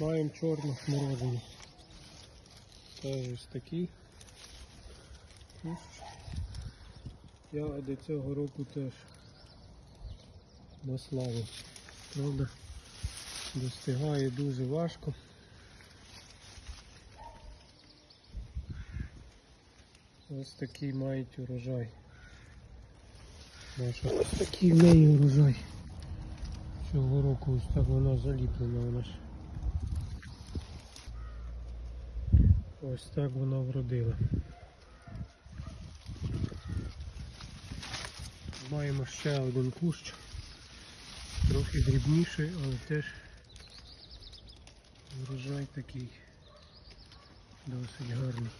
Маємо чорну смородину. Теж ось кущ. Ягоди цього року теж на славу. Правда, достигає дуже важко. Ось такий мають урожай. Ось такий в неї урожай. Цього року ось так вона заліплена у нас. Ось так вона вродила. Маємо ще один кущ. Трохи дрібніший, але теж врожай такий досить гарний.